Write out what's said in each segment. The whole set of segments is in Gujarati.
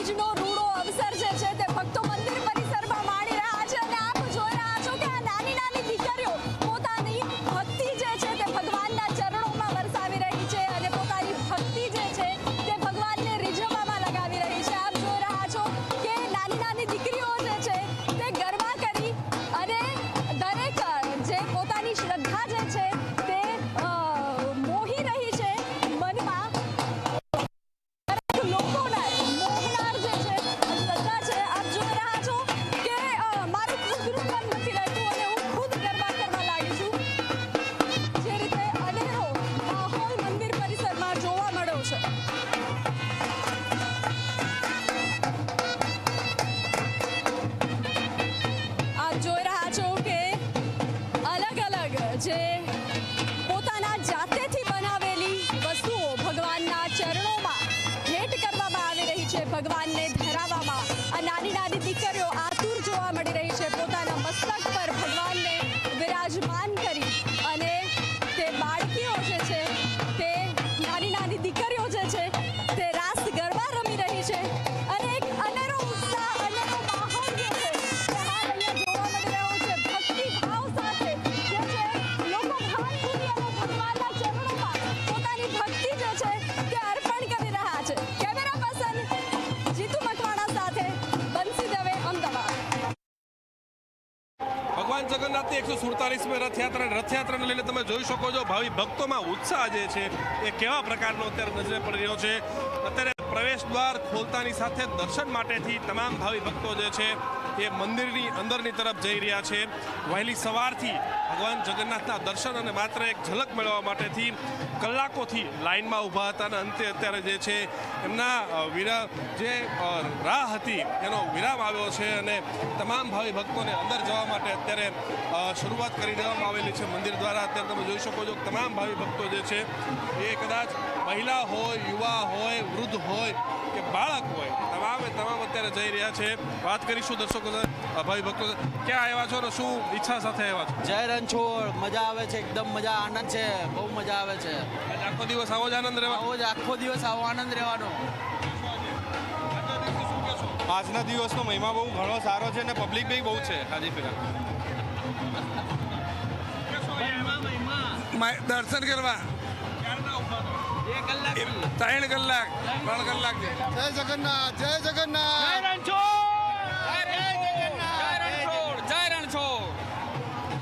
બીજનો રૂડો અવસર જે છે તે ભક્તો મંદિર પરિસરમાં માણી રહ્યા છે અને આપ જોઈ રહ્યા છો કે આ નાની નાની દીકરીઓ પોતાની ભક્તિ જે છે તે ભગવાનના ચરણોમાં વરસાવી રહી છે અને પોતાની ભક્તિ જે છે તે ભગવાનને રીઝવવામાં લગાવી રહી છે. આપ જોઈ રહ્યા છો કે નાની નાની દીકરીઓ જે છે તે ગરબા કરી અને દરેક જે પોતાની શ્રદ્ધા જે છે જે પોતાના જાતેથી બનાવેલી વસ્તુઓ ભગવાનના ચરણોમાં ભેટ કરવામાં આવી રહી છે. ભગવાનને ભગવાન જગન્નાથની એકસો સુડતાલીસમી રથયાત્રા રથયાત્રાને લઈને તમે જોઈ શકો છો, ભાવિ ભક્તોમાં ઉત્સાહ જે છે એ કેવા પ્રકારનો અત્યારે નજરે પડી રહ્યો છે. અત્યારે પ્રવેશ દ્વાર ખોલતાની સાથે દર્શન માટેથી તમામ ભાવિ ભક્તો જે છે એ મંદિરની અંદરની તરફ જઈ રહ્યા છે. વહેલી સવારથી ભગવાન જગન્નાથના દર્શન અને માત્ર એક ઝલક મેળવવા માટેથી કલાકોથી લાઇનમાં ઊભા હતા અને અંતે અત્યારે જે છે એમના વિરામ વિરા, જે રાહ હતી એનો વિરામ આવ્યો છે અને તમામ ભાવિ ભક્તોને અંદર જવા માટે અત્યારે શરૂઆત કરી દેવામાં આવેલી છે મંદિર દ્વારા. અત્યારે તમે જોઈ શકો છો તમામ ભાવિ ભક્તો જે છે એ કદાચ મહિલા હોય યુવા હોય વૃદ્ધ હોય કે બાળક હોય તમામે તમામ અત્યારે જઈ રહ્યા છે. વાત કરીશું દર્શકો ભાઈ ભક્તો ક્યાં આવ્યા છો ને શું ઈચ્છા સાથે આવ્યા છો? જય રણછોડ મજા આવે છે એકદમ મજા આનંદ છે બહુ મજા આવે છે. આખો દિવસ આવો જ આનંદ રહેવા આવો જ આખો દિવસ આવો આનંદ રહેવાનો. આજના દિવસનો મહિમા બહુ ઘણો સારો છે અને પબ્લિક બી બહુ છે હાજી ફિલહાલ દર્શન કરવા. ત્રણ કલાક ત્રણ કલાક જય જગન્નાથ જય જગન્નાથ.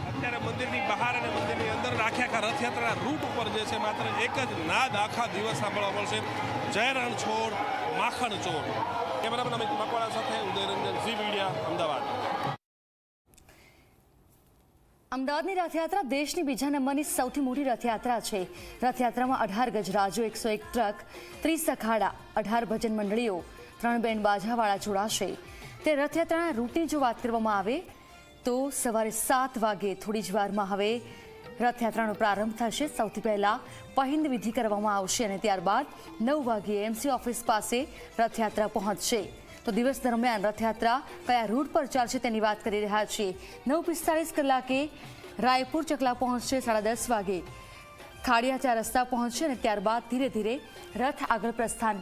અત્યારે મંદિરની બહાર અને મંદિરની અંદર રાખ્યા આખા રથયાત્રાના રૂટ ઉપર જે છે માત્ર એક જ નાદ આખા દિવસ સાંભળવા મળશે. જય રણછોડ માખણ ચોર કેમેરામેન અમિત મકવાણા સાથે ઉદયરંજન ઝી મીડિયા અમદાવાદ. અમદાવાદની રથયાત્રા દેશની બીજા નંબરની સૌથી મોટી રથયાત્રા છે. રથયાત્રામાં અઢાર ગજરાજો એકસો એક ટ્રક, ત્રીસ અખાડા, અઢાર ભજન મંડળીઓ, ત્રણ બેન્ડ બાજાવાળા જોડાશે. તે રથયાત્રાના રૂટની જો વાત કરવામાં આવે, તો સવારે સાત વાગે થોડી જ વારમાં હવે રથયાત્રાનો પ્રારંભ થશે. સૌથી પહેલાં પહિંદ વિધિ કરવામાં આવશે અને ત્યારબાદ નવ વાગ્યે એમસી ઓફિસ પાસે રથયાત્રા પહોંચશે. તો દિવસ દરમિયાન રથયાત્રા કયા રૂટ પર ચાલશે તેની વાત કરી રહ્યા છીએ. નવ પિસ્તાળીસ કલાકે રાયપુર ચકલા પહોંચશે સાડા દસ વાગે. ખાડિયાચા રસ્તા પહોંચશે અને ત્યારબાદ ધીરે ધીરે રથ આગળ પ્રસ્થાન